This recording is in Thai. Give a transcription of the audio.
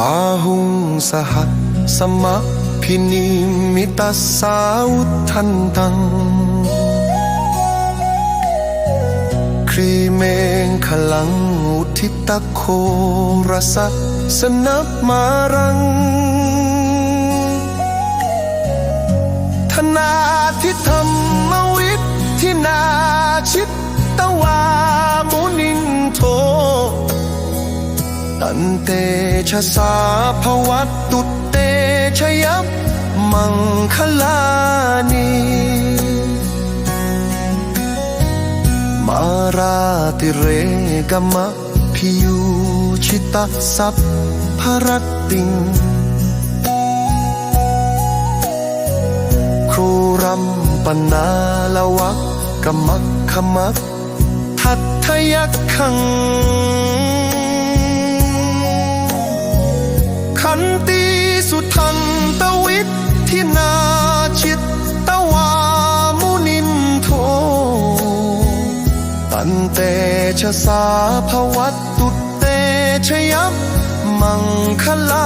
พาหุงสหัสสมะพินิมิตสสาวุทันตัง ครีเมงขลังอุทิตโครสะสนับมารัง ธนาทิธรรมวิทย์ที่นาชิตตวา ตันเตชะสาภวัตตุเตชะยับมังคลานีมาราติเรกมะพิยูชิตาสัพพรตติง ครูรำปนาละวักกมักขมักทัตทยักขัง นเตชะสาภวัตตุเตชยับมังคลา